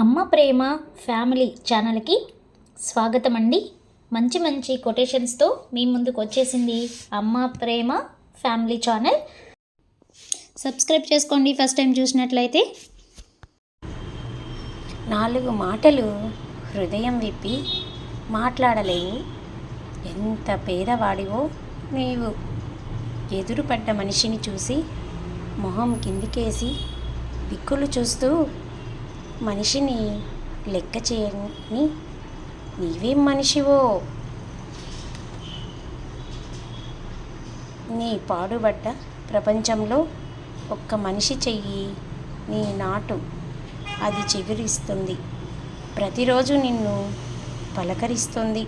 అమ్మ ప్రేమ ఫ్యామిలీ ఛానల్కి స్వాగతం అండి మంచి మంచి కొటేషన్స్తో మీ ముందుకు వచ్చేసింది అమ్మ ప్రేమ ఫ్యామిలీ ఛానల్. సబ్స్క్రైబ్ చేసుకోండి ఫస్ట్ టైం చూసినట్లయితే. నాలుగు మాటలు హృదయం విప్పి మాట్లాడలేవు. ఎంత పేదవాడివో నీవు. ఎదురుపడ్డ మనిషిని చూసి మొహం కిందికేసి దిక్కులు చూస్తూ మనిషిని లెక్క చేయని నీవేం మనిషివో? నీ పాడుబడ్డ ప్రపంచంలో ఒక్క మనిషి చెయ్యి నీ నాటు అది చిగురిస్తుంది. ప్రతిరోజు నిన్ను పలకరిస్తుంది.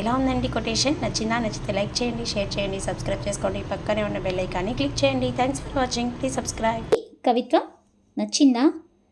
ఎలా ఉందండి కొటేషన్? నచ్చిందా? నచ్చితే లైక్ చేయండి షేర్ చేయండి సబ్స్క్రైబ్ చేసుకోండి. పక్కనే ఉన్న బెల్ ఐకాన్ని క్లిక్ చేయండి. Thanks for watching. Please subscribe. కవిత్వం నచ్చిందా?